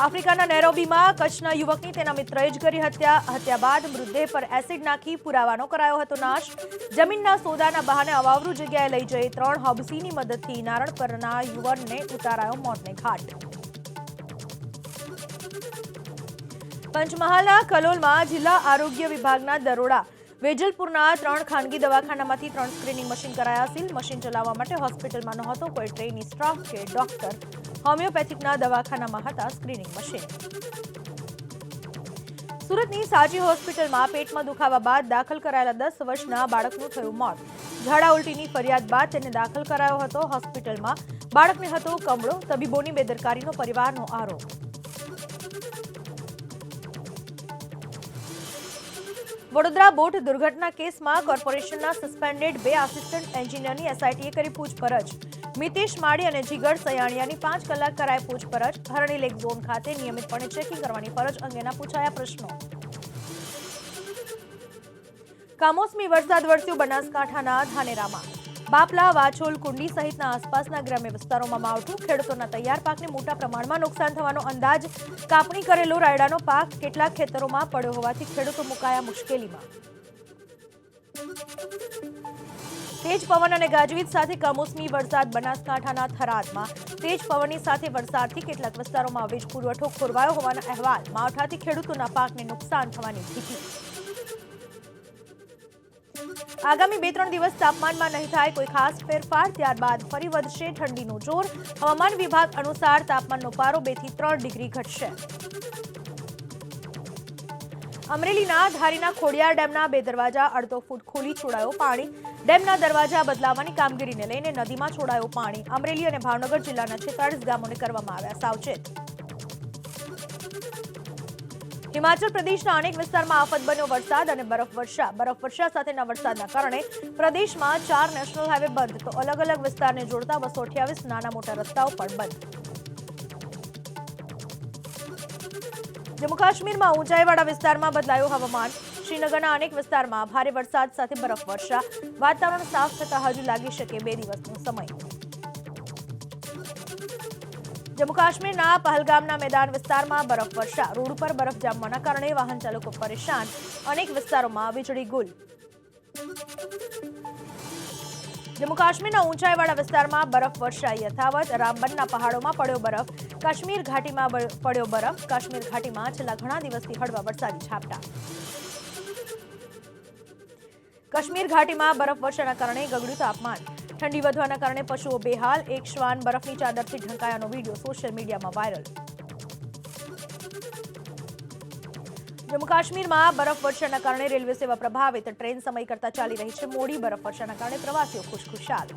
આફ્રિકાના નેરોબીમાં કચ્છના યુવકની તેના મિત્રએ જ કરી હત્યા. હત્યા બાદ મૃતદેહ પર એસિડ નાખી પુરાવાનો કરાયો હતો નાશ. જમીનના સોદાના બહાને અવાવરૂ જગ્યાએ લઈ જઈ ત્રણ હબસીની મદદથી નારણ પરના ઉતારાયો મોતને ઘાટ. પંચમહાલના કલોલમાં જિલ્લા આરોગ્ય વિભાગના દરોડા વેજલપુરના ત્રણ ખાનગી દવાખાનામાંથી ત્રણ સ્ક્રીનિંગ મશીન કરાયા સીલ મશીન ચલાવવા માટે હોસ્પિટલમાં નહોતો, કોઈ ટ્રેની સ્ટાફ કે ડોક્ટર હોમિયોપેથિકના દવાખાનામાં હતા સ્ક્રીનિંગ મશીન. સુરતની સાજી હોસ્પિટલમાં પેટમાં દુખાવા બાદ દાખલ કરાયેલા દસ વર્ષના બાળકનું થયું મોત. ઝાડા ઉલટીની ફરિયાદ બાદ તેને દાખલ કરાયો હતો હોસ્પિટલમાં. બાળકને હતો કમળો, તબીબોની બેદરકારીનો પરિવારનો આરોપ. વડોદરા બોટ દુર્ઘટના કેસમાં કોર્પોરેશનના સસ્પેન્ડેડ બે આસિસ્ટન્ટ એન્જિનિયરની એસઆઈટીએ કરી પૂછપરછ. મિતેશ માળી અને જીગર સયાણિયાની પાંચ કલાક કરાય પૂછપરછ. હરણી લેક ઝોન ખાતે નિયમિતપણે ચેકિંગ કરવાની ફરજ અંગેના પૂછાયા પ્રશ્નો. કામોસમી વરસાદ વરસ્યો બનાસકાંઠાના ધાનેરામાં. બાપલા, વાછોલ, કુંડી સહિતના આસપાસના ગ્રામ્ય વિસ્તારોમાં માવઠું ખેડૂતોના તૈયાર પાકને મોટા પ્રમાણમાં નુકસાન થવાનો અંદાજ કાપણી કરેલો રાયડાનો પાક કેટલાક ખેતરોમાં પડ્યો હોવાથી ખેડૂતો મુકાયા મુશ્કેલીમાં. તેજ પવન અને ગાજવીજ સાથે કમોસમી વરસાદ બનાસકાંઠાના થરાદમાં. તેજ પવનની સાથે વરસાદથી કેટલાક વિસ્તારોમાં વીજ પુરવઠો ખોરવાયો હોવાના અહેવાલ માવઠાથી ખેડૂતોના પાકને નુકસાન થવાની ભીતિ. આગામી બે ત્રણ દિવસ તાપમાનમાં નહીં થાય, કોઈ ખાસ ફેરફાર, ત્યારબાદ ફરી વધશે ઠંડીનું જોર. હવામાન વિભાગ અનુસાર તાપમાનનો પારો બેથી ત્રણ ડિગ્રી ઘટશે. અમરેલીના ધારીના ખોડિયાર ડેમના બે દરવાજા અડધો ફૂટ ખોલી છોડાયો પાણી. ડેમના દરવાજા બદલાવવાની કામગીરીને લઈને નદીમાં છોડાયો પાણી. અમરેલી અને ભાવનગર જિલ્લાના છેતાળીસ ગામોને કરવામાં આવ્યા સાવચેત. હિમાચલ પ્રદેશના અનેક વિસ્તારમાં આફત બન્યો વરસાદ અને બરફવર્ષા બરફવર્ષા સાથેના વરસાદના કારણે પ્રદેશમાં ચાર નેશનલ હાઈવે બંધ. તો અલગ અલગ વિસ્તારને જોડતા બસો નાના મોટા રસ્તાઓ પણ બંધ. જમ્મુ કાશ્મીરમાં ઊંચાઈવાળા વિસ્તારમાં બદલાયું હવામાન. શ્રીનગરના અનેક વિસ્તારમાં ભારે વરસાદ સાથે બરફવર્ષા વાતાવરણ સાફ થતા હજુ લાગી શકે બે દિવસનો સમય. જમ્મુ કાશ્મીરના પહલગામના મેદાન વિસ્તારમાં બરફવર્ષા રોડ ઉપર બરફ જામવાના કારણે વાહન ચાલકો પરેશાન. અનેક વિસ્તારોમાં વીજળી ગુલ. જમ્મુ કાશ્મીરના ઊંચાઈવાળા વિસ્તારમાં બરફવર્ષા યથાવત. રામબનના પહાડોમાં પડ્યો બરફ. કાશ્મીર ઘાટીમાં પડ્યો બરફ. કાશ્મીર ઘાટીમાં છેલ્લા ઘણા દિવસથી હળવા વરસાદી ઝાપટા કાશ્મીર ઘાટીમાં બરફવર્ષાના કારણે ગગડ્યું તાપમાન. ઠંડી વધવાના કારણે પશુઓ બેહાલ, એક શ્વાન બરફની ચાદરથી ઢંકાયાનો વીડિયો સોશિયલ મીડિયામાં વાયરલ. જમ્મુ કાશ્મીરમાં બરફવર્ષાના કારણે રેલવે સેવા પ્રભાવિત. ટ્રેન સમય કરતા ચાલી રહી છે મોડી. બરફવર્ષાના કારણે પ્રવાસીઓ ખુશખુશાલ.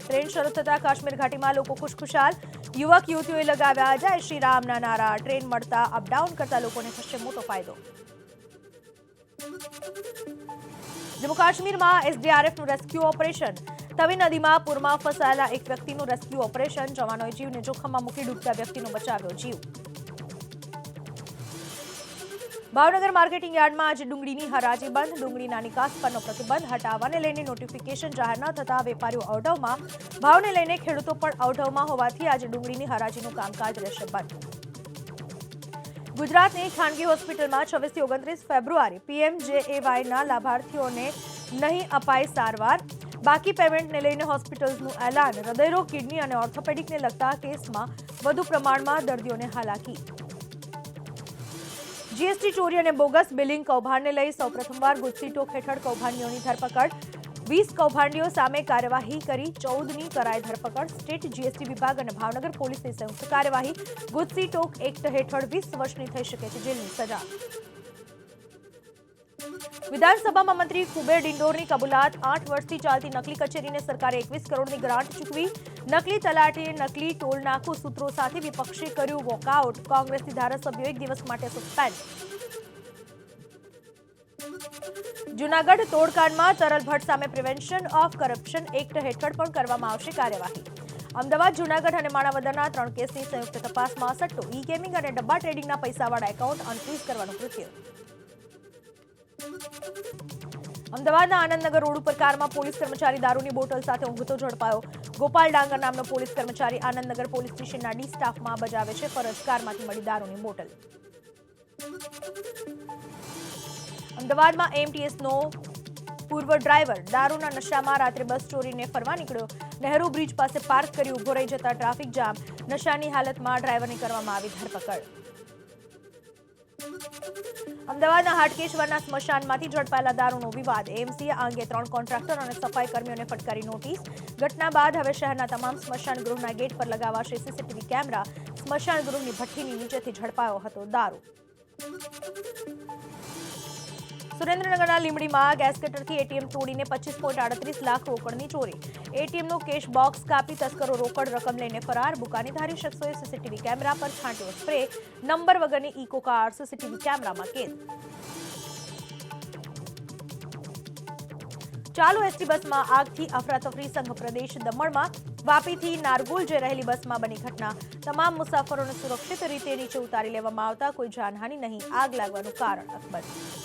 ટ્રેન શરૂ થતા કાશ્મીર ઘાટીમાં લોકો ખુશખુશાલ. યુવક યુવતીઓએ લગાવ્યા જય શ્રી રામના નારા. ટ્રેન મળતા અપડાઉન કરતા લોકોને થશે મોટો ફાયદો. જમ્મુ કાશ્મીરમાં એસડીઆરએફનું રેસ્ક્યુ ઓપરેશન. તવી નદીમાં પૂરમાં ફસાયેલા એક વ્યક્તિનું રેસ્ક્યુ ઓપરેશન. જવાનોએ જીવને જોખમમાં મૂકી ડૂબતા વ્યક્તિનો બચાવ્યો જીવ. ભાવનગર માર્કેટિંગ યાર્ડમાં આજે ડુંગળીની હરાજી બંધ. ડુંગળીના નિકાસ પરનો પ્રતિબંધ હટાવવાને લઈને નોટિફિકેશન જાહેર ન થતા વેપારીઓ અવઢવમાં. ભાવને લઈને ખેડૂતો પણ અવઢવમાં હોવાથી આજે ડુંગળીની હરાજીનું કામકાજ રહેશે બંધ. ગુજરાતની ખાનગી હોસ્પિટલમાં છવ્વીસથી ઓગણત્રીસ ફેબ્રુઆરી પીએમજેએવાયના લાભાર્થીઓને નહીં અપાય સારવાર. બાકી પેમેન્ટને લઈને હોસ્પિટલ્સનું એલાન. હૃદયરોગ, કિડની અને ઓર્થોપેડિકને લગતા કેસમાં વધુ પ્રમાણમાં દર્દીઓને હાલાકી. જીએસટી ચોરી અને બોગસ બિલિંગ કૌભાંડને લઈ સૌપ્રથમવાર ગુજસી ટોક હેઠળ કૌભાંડીઓની ધરપકડ. વીસ કૌભાંડીઓ સામે કાર્યવાહી કરી ચૌદની કરાઈ ધરપકડ. સ્ટેટ જીએસટી વિભાગ અને ભાવનગર પોલીસની સંયુક્ત કાર્યવાહી. ગુજસી ટોક એક્ટ હેઠળ વીસ વર્ષની થઈ શકે છે જેલની સજા. વિધાનસભામાં મંત્રી કુબેર ડિંડોરની કબૂલાત. આઠ વર્ષથી ચાલતી નકલી કચેરીને સરકારે એકવીસ કરોડની ગ્રાન્ટ ચૂકવી. નકલી તલાટીએ નકલી ટોલ નાકુ સૂત્રો સાથે વિપક્ષે કર્યું વોકઆઉટ. કોંગ્રેસની ધારાસભ્યો એક દિવસ માટે સસ્પેન્ડ જૂનાગઢ તોડકાંડમાં તરલ ભટ્ટ સામે પ્રિવેન્શન ઓફ કરપ્શન એક્ટ હેઠળ પણ કરવામાં આવશે કાર્યવાહી. અમદાવાદ, જૂનાગઢ અને માણાવદરના ત્રણ કેસની સંયુક્ત તપાસમાં સટ્ટો ઈ ગેમિંગ અને ડબ્બા ટ્રેડિંગના પૈસાવાળા એકાઉન્ટ અનફ્રીઝ કરવાનું કૃત્ય. અમદાવાદના આનંદનગર રોડ ઉપર કારમાં પોલીસ કર્મચારી દારૂની બોટલ સાથે ઊંઘતો ઝડપાયો. ગોપાલ ડાંગર નામનો પોલીસ કર્મચારી આનંદનગર પોલીસ સ્ટેશનના ડી સ્ટાફમાં બજાવે છે ફરજ. કારમાંથી મળી દારૂની બોટલ. અમદાવાદમાં એમટીએસનો પૂર્વ ડ્રાઈવર દારૂના નશામાં રાત્રે બસ ચોરીને ફરવા નીકળ્યો. નહેરુ બ્રિજ પાસે પાર્ક કરી ઊભો રહી જતા ટ્રાફિક જામ. નશાની હાલતમાં ડ્રાઈવરની કરવામાં આવી ધરપકડ. અમદાવાદના હાટકેશ્વરના સ્મશાનમાંથી ઝડપાયેલા દારૂનો વિવાદ. એમસીએ આ અંગે ત્રણ કોન્ટ્રાક્ટર અને સફાઈ કર્મીઓને ફટકારી નોટિસ. ઘટના બાદ હવે શહેરના તમામ સ્મશાન ગૃહના ગેટ પર લગાવાશે સીસીટીવી કેમેરા. સ્મશાન ગૃહની ભઠ્ઠીની નીચેથી ઝડપાયો હતો દારૂ. સુરેન્દ્રનગરના લીમડીમાં ગેસ કટરથી એટીએમ તોડીને પચીસ પોઈન્ટ આડત્રીસ લાખ રોકડની ચોરી. એટીએમનો કેશ બોક્સ કાપી તસ્કરો રોકડ રકમ લઈને ફરાર. બુકાનીધારી શખ્સોએ સીસીટીવી કેમેરા પર છાંટ્યો સ્પ્રે. નંબર વગરની ઇકો કાર સીસીટીવી કેમેરામાં કેદ. ચાલુ એસટી બસમાં આગથી અફરાતફરી સંઘ પ્રદેશ દમણમાં વાપીથી નારગોલ જઈ રહેલી બસમાં બની ઘટના. તમામ મુસાફરોને સુરક્ષિત રીતે નીચે ઉતારી લેવામાં આવતા કોઈ જાનહાનિ નહીં. આગ લાગવાનું કારણ અકબંધ.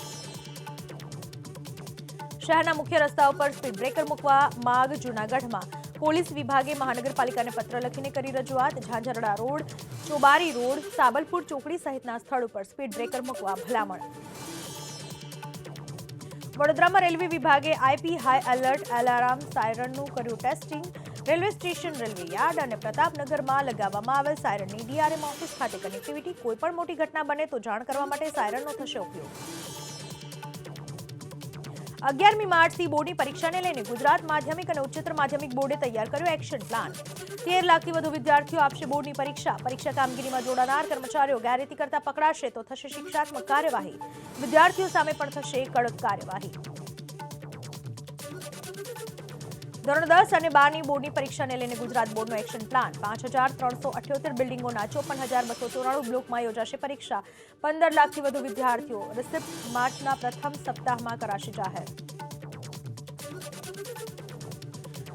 શહેરના મુખ્ય રસ્તાઓ પર સ્પીડ બ્રેકર મૂકવા માગ જૂનાગઢમાં. પોલીસ વિભાગે મહાનગરપાલિકાને પત્ર લખીને કરી રજૂઆત. ઝાંઝરડા રોડ, ચોબારી રોડ સાબલપુર ચોકડી સહિતના સ્થળ ઉપર સ્પીડ બ્રેકર મૂકવા ભલામણ. વડોદરામાં રેલવે વિભાગે આઈપી હાઈ એલર્ટ એલાર્મ સાયરનનું કર્યું testing. Railway station, railway yard અને પ્રતાપનગરમાં લગાવવામાં આવેલ સાયરનની ડીઆરએમ ઓફિસ ખાતે કનેક્ટિવિટી. કોઈપણ મોટી ઘટના બને તો જાણ કરવા માટે સાયરનનો થશે ઉપયોગ. અગિયારમી માર્ચથી બોર્ડની પરીક્ષાને લઈને ગુજરાત માધ્યમિક અને ઉચ્ચતર માધ્યમિક બોર્ડે તૈયાર કર્યો એક્શન પ્લાન. તેર લાખથી વધુ વિદ્યાર્થીઓ આપશે બોર્ડની પરીક્ષા. પરીક્ષા કામગીરીમાં જોડાનાર કર્મચારીઓ ગેરરીતિ કરતા પકડાશે તો થશે શિક્ષાત્મક કાર્યવાહી. વિદ્યાર્થીઓ સામે પણ થશે કડક કાર્યવાહી. ધોરણ દસ અને બારની બોર્ડની પરીક્ષાને લઈને ગુજરાત બોર્ડનો એક્શન પ્લાન. પાંચ હજાર ત્રણસો અઠ્યોતેર બિલ્ડિંગોના ચોપન હજાર બસો ચોરાણું બ્લોકમાં યોજાશે પરીક્ષા. પંદર લાખથી વધુ વિદ્યાર્થીઓ રિસિપ્ટ માર્ચના પ્રથમ સપ્તાહમાં કરાશે જાહેર.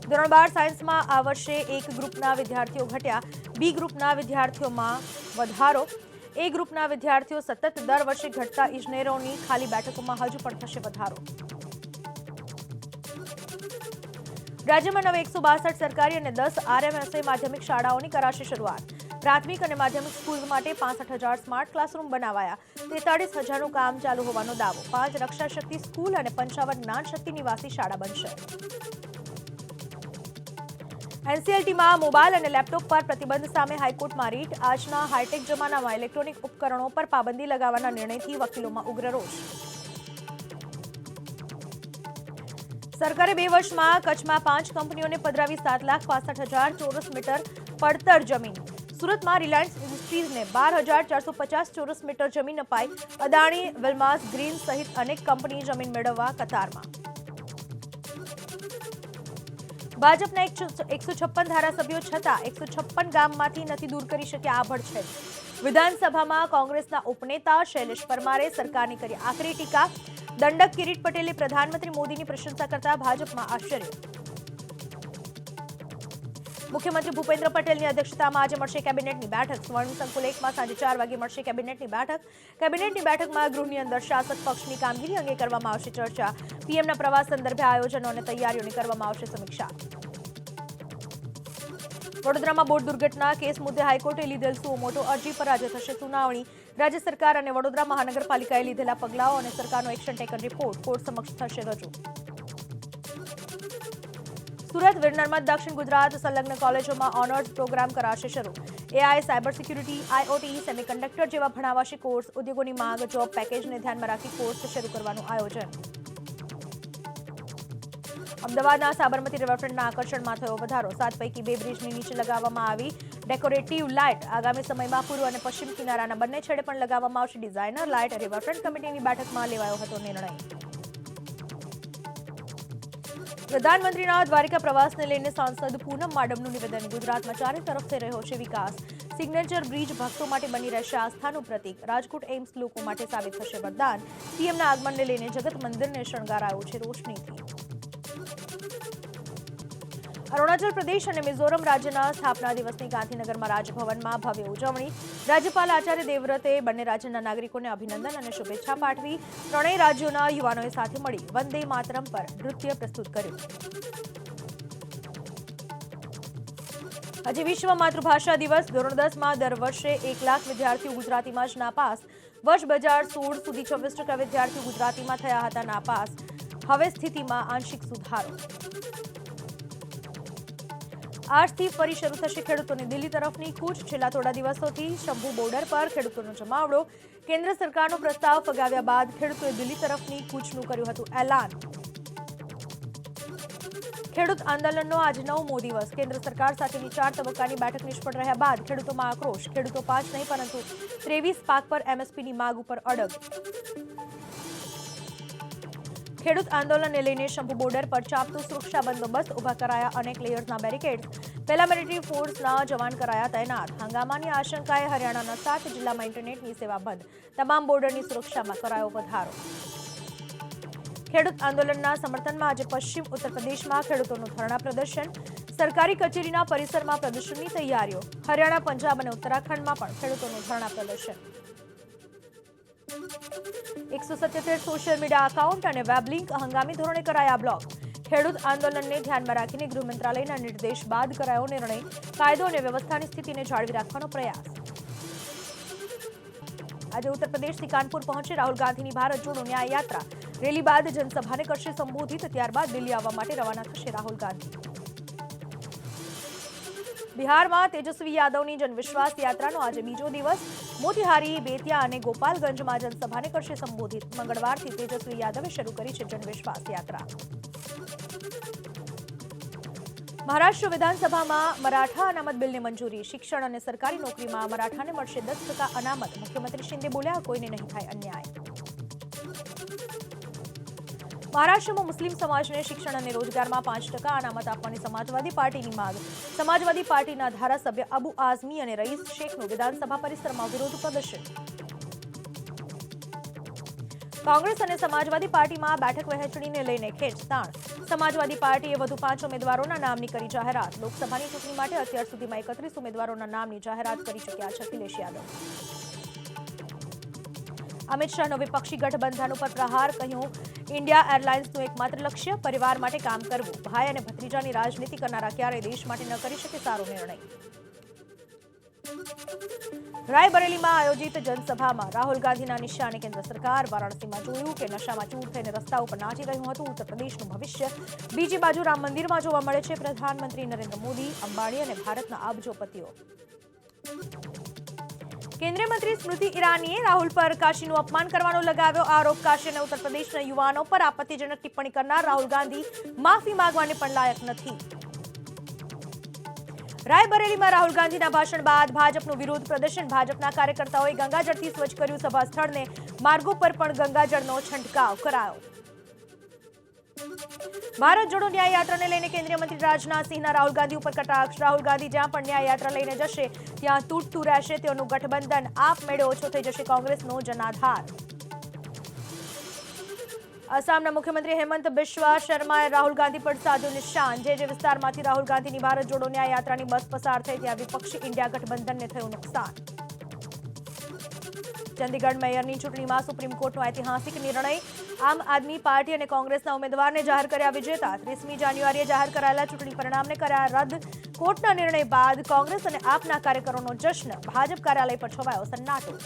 ધોરણ બાર સાયન્સમાં આ વર્ષે એક ગ્રુપના વિદ્યાર્થીઓ ઘટ્યા. બી ગ્રુપના વિદ્યાર્થીઓમાં વધારો. એ ગ્રુપના વિદ્યાર્થીઓ સતત દર વર્ષે ઘટતા ઇજનેરોની ખાલી બેઠકોમાં હજુ પણ થશે વધારો. રાજ્યમાં નવે એકસો બાસઠ સરકારી અને દસ આરએમએસએ માધ્યમિક શાળાઓની કરાશે શરૂઆત. પ્રાથમિક અને માધ્યમિક સ્કૂલ માટે પાસઠ હજાર સ્માર્ટ ક્લાસરૂમ બનાવાયા. તેતાળીસ હજારનું કામ ચાલુ હોવાનો દાવો. પાંચ રક્ષા શક્તિ સ્કૂલ અને પંચાવન જ્ઞાન શક્તિ નિવાસી શાળા બનશે. એનસીએલટીમાં મોબાઈલ અને લેપટોપ પર પ્રતિબંધ સામે હાઈકોર્ટમાં રીટ. આજના હાઈટેક જમાનામાં ઇલેક્ટ્રોનિક ઉપકરણો પર પાબંદી લગાવવાના નિર્ણયથી વકીલોમાં ઉગ્ર રોષ. સરકારે બે વર્ષમાં કચ્છમાં પાંચ કંપનીઓને પધરાવી સાત લાખ પાસઠ હજાર ચોરસ મીટર પડતર જમીન. સુરતમાં રિલાયન્સ ઇન્ડસ્ટ્રીઝને બાર હજાર ચારસો પચાસ ચોરસ મીટર જમીન અપાઈ. અદાણી, વિલમાસ, ગ્રીન સહિત અનેક કંપની જમીન મેળવવા કતારમાં. ભાજપના એકસો છપ્પન ધારાસભ્યો છતાં એકસો છપ્પન ગામમાંથી નથી દૂર કરી શક્યા આભળ છે વિધાનસભામાં કોંગ્રેસના ઉપનેતા શૈલેષ પરમારે સરકારની કરી આકરી ટીકા. દંડક કિરીટ પટેલે પ્રધાનમંત્રી મોદીની પ્રશંસા કરતા ભાજપમાં આશ્ચર્ય. મુખ્યમંત્રી ભૂપેન્દ્ર પટેલની અધ્યક્ષતામાં આજે મળશે કેબિનેટની બેઠક. સ્વર્ણ સંકુલ એકમાં સાંજે ચાર વાગે મળશે કેબિનેટની બેઠક. કેબિનેટની બેઠકમાં ગૃહની અંદર શાસક પક્ષની કામગીરી અંગે કરવામાં આવશે ચર્ચા. પીએમના પ્રવાસ સંદર્ભે આયોજનો અને તૈયારીઓની કરવામાં આવશે સમીક્ષા. વડોદરામાં બોટ દુર્ઘટના, કેસ મુદ્દે હાઈકોર્ટે લીધેલ સુઓ મોટો અરજી પર આજે થશે સુનાવણી. રાજ્ય સરકાર અને વડોદરા મહાનગરપાલિકાએ લીધેલા પગલાઓ અને સરકારનો એક્શન ટેકન રિપોર્ટ કોર્ટ સમક્ષ થશે રજૂ. સુરત વિરનરમાં દક્ષિણ ગુજરાત સંલગ્ન કોલેજોમાં ઓનર્સ પ્રોગ્રામ કરાશે શરૂ. AI cyber security IOT semiconductor જેવા ભણાવાશે કોર્સ ઉદ્યોગોની માંગ જોબ પેકેજને ધ્યાનમાં રાખી કોર્સ શરૂ કરવાનું આયોજન. અમદાવાદના સાબરમતી રિવરફ્રન્ટના આકર્ષણમાં થયો વધારો. સાત પૈકી બે બ્રિજની નીચે લગાવવામાં આવી ડેકોરેટિવ લાઇટ. આગામી સમયમાં પૂર્વ અને પશ્ચિમ કિનારાના બંને છેડે પણ લગાવવામાં આવશે ડિઝાઇનર લાઇટ. રિવરફ્રન્ટ કમિટીની બેઠકમાં લેવાયો હતો નિર્ણય. પ્રધાનમંત્રીના દ્વારિકા પ્રવાસને લઈને સાંસદ પૂનમ માડમનું નિવેદન. ગુજરાતમાં ચારે તરફ થઈ રહ્યો છે વિકાસ. સિગ્નેચર બ્રિજ ભક્તો માટે બની રહેશે આસ્થાનું પ્રતીક. રાજકોટ એમ્સ લોકો માટે સાબિત થશે વરદાન. સીએમના આગમનને લઈને જગત મંદિરને શણગારાયું છે રોશનીથી. અરુણાચલ પ્રદેશ અને મિઝોરમ રાજ્યના સ્થાપના દિવસની ગાંધીનગરમાં રાજભવનમાં ભવ્ય ઉજવણી. રાજ્યપાલ આચાર્ય દેવવ્રતે બંને રાજ્યના નાગરિકોને અભિનંદન અને શુભેચ્છા પાઠવી. ત્રણેય રાજ્યોના યુવાનોએ સાથે મળી વંદે માતરમ પર નૃત્ય પ્રસ્તુત કર્યું. આજે વિશ્વ માતૃભાષા દિવસ. ધોરણ દસમાં દર વર્ષે એક લાખ વિદ્યાર્થીઓ ગુજરાતીમાં જ નાપાસ. વર્ષ બે હજાર સોળ સુધી છવ્વીસ ટકા વિદ્યાર્થીઓ ગુજરાતીમાં થયા હતા નાપાસ. હવે સ્થિતિમાં આંશિક સુધારો. આજથી ફરી શરૂ થશે ખેડૂતોની દિલ્હી તરફની કૂચ. છેલ્લા થોડા દિવસોથી શંભુ બોર્ડર પર ખેડૂતોનો જમાવડો. કેન્દ્ર સરકારનો પ્રસ્તાવ ફગાવ્યા બાદ ખેડૂતોએ દિલ્હી તરફની કૂચનું કર્યું હતું એલાન. ખેડૂત આંદોલનનો આજ નવમો દિવસ. કેન્દ્ર સરકાર સાથેની ચાર તબક્કાની બેઠક નિષ્ફળ રહ્યા બાદ ખેડૂતોમાં આક્રોશ. ખેડૂતો પાંચ નહીં, પરંતુ ત્રેવીસ પાક પર એમએસપીની માગ ઉપર અડગ. ખેડૂત આંદોલનને લઈને શંભુ બોર્ડર પર ચાપતો સુરક્ષા બંદોબસ્ત ઊભા કરાયા અનેક લેયર્સના બેરિકેડ્સ પેરામિલિટરી ફોર્સના જવાન કરાયા તૈનાત. હંગામાની આશંકાએ હરિયાણાના સાત જિલ્લામાં ઇન્ટરનેટની સેવા બંધ. તમામ બોર્ડરની સુરક્ષામાં કરાયો વધારો. ખેડૂત આંદોલનના સમર્થનમાં આજે પશ્ચિમ ઉત્તર પ્રદેશમાં ખેડૂતોનું ધરણા પ્રદર્શન. સરકારી કચેરીના પરિસરમાં પ્રદર્શનની તૈયારીઓ. હરિયાણા, પંજાબ અને ઉત્તરાખંડમાં પણ ખેડૂતોનું ધરણા પ્રદર્શન. એકસો સત્યોતેર સોશિયલ મીડિયા એકાઉન્ટ અને વેબ લિંક હંગામી ધોરણે કરાયા બ્લોક ખેડૂત આંદોલનને ધ્યાનમાં રાખીને ગૃહ મંત્રાલયના નિર્દેશ બાદ કરાયો નિર્ણય. કાયદો અને વ્યવસ્થાની સ્થિતિને જાળવી રાખવાનો પ્રયાસ. આજે ઉત્તર પ્રદેશથી કાનપુર પહોંચે રાહુલ ગાંધીની ભારત જોડો ન્યાય યાત્રા. રેલી બાદ જનસભાને કરશે સંબોધિત, ત્યારબાદ દિલ્હી આવવા માટે રવાના થશે રાહુલ ગાંધી. બિહારમાં તેજસ્વી યાદવની જનવિશ્વાસ યાત્રાનો આજે બીજો દિવસ. મોતિહારી, બેતિયા અને ગોપાલગંજમાં જનસભાને કરશે સંબોધિત. મંગળવારથી તેજસ્વી યાદવે શરૂ કરી છે જનવિશ્વાસ યાત્રા. મહારાષ્ટ્ર વિધાનસભામાં મરાઠા અનામત બિલને મંજૂરી. શિક્ષણ અને સરકારી નોકરીમાં મરાઠાને મળશે દસ અનામત. મુખ્યમંત્રી શિંદે બોલ્યા, કોઈને નહીં થાય અન્યાય. મહારાષ્ટ્રમાં મુસ્લિમ સમાજને શિક્ષણ અને રોજગારમાં પાંચ ટકા અનામત આપવાની સમાજવાદી પાર્ટીની માંગ. સમાજવાદી પાર્ટીના ધારાસભ્ય અબુ આઝમી અને રઈસ શેખનું વિધાનસભા પરિસરમાં વિરોધ પ્રદર્શન. કોંગ્રેસ અને સમાજવાદી પાર્ટીમાં બેઠક વહેંચણીને લઈને ખેંચતાણ સમાજવાદી પાર્ટીએ વધુ પાંચ ઉમેદવારોના નામની કરી જાહેરાત. લોકસભાની ચૂંટણી માટે અત્યાર સુધીમાં એકત્રીસ ઉમેદવારોના નામની જાહેરાત કરી ચૂક્યા છે અખિલેશ યાદવ. અમિત શાહનો વિપક્ષી ગઠબંધન ઉપર પ્રહાર, કહ્યું ઇન્ડિયા એરલાઇન્સનું એકમાત્ર લક્ષ્ય પરિવાર માટે કામ કરવું. ભાઈ અને ભત્રીજાની રાજનીતિ કરનારા ક્યારેય દેશ માટે ન કરી શકે સારો નિર્ણય. રાયબરેલીમાં આયોજિત જનસભામાં રાહુલ ગાંધીના નિશાને કેન્દ્ર સરકાર વારાણસીમાં જોયું કે નશામાં ચૂર થઈને રસ્તા ઉપર નાચી રહ્યું હતું ઉત્તર પ્રદેશનું ભવિષ્ય બીજી બાજુ રામ મંદિરમાં જોવા મળે છે પ્રધાનમંત્રી નરેન્દ્ર મોદી, અંબાણી અને ભારતના અબજોપતિઓ કેન્દ્રીય મંત્રી સ્મૃતિ ઈરાનીએ રાહુલ પર કાશીનું અપમાન કરવાનો લગાવ્યો. આરોપ કાશી અને ઉત્તર પ્રદેશના યુવાનો પર આપત્તિજનક ટિપ્પણી કરનાર રાહુલ ગાંધી માફી માંગવાને પણ લાયક નથી. રાયબરેલીમાં રાહુલ ગાંધીના ભાષણ બાદ ભાજપનું વિરોધ પ્રદર્શન. ભાજપના કાર્યકર્તાઓએ ગંગાજળથી સ્વચ્છ કર્યું સભા સ્થળને માર્ગો પર પણ ગંગાજળનો છંટકાવ કરાયો. ભારત જોડો ન્યાય યાત્રાને લઈને કેન્દ્રીય મંત્રી રાજનાથસિંહના રાહુલ ગાંધી ઉપર કટાક્ષ. રાહુલ ગાંધી જ્યાં પણ ન્યાય યાત્રા લઈને જશે, ત્યાં તૂટતું રહેશે, તેઓનું ગઠબંધન આપમેળે ઓછો થઈ જશે, કોંગ્રેસનો જનાધાર. આસામના મુખ્યમંત્રી હેમંત બિશ્વા શર્માએ રાહુલ ગાંધી પર સાધ્યું નિશાન. જે જે વિસ્તારમાંથી રાહુલ ગાંધીની ભારત જોડો ન્યાય યાત્રાની બસ પસાર થઈ, ત્યાં વિપક્ષી ઇન્ડિયા ગઠબંધનને થયું નુકસાન. ચંદીગઢ મેયરની ચૂંટણીમાં સુપ્રીમ કોર્ટનો ઐતિહાસિક નિર્ણય આમ આદમી પાર્ટી અને કોંગ્રેસના ઉમેદવારને જાહેર કર્યા વિજેતા. ત્રીસમી જાન્યુઆરીએ જાહેર કરાયેલા ચૂંટણી પરિણામને કર્યા રદ. કોર્ટના નિર્ણય બાદ કોંગ્રેસ અને આપના કાર્યકરોનો જશ્ન. ભાજપ કાર્યાલય પર છવાયો સન્નાટો.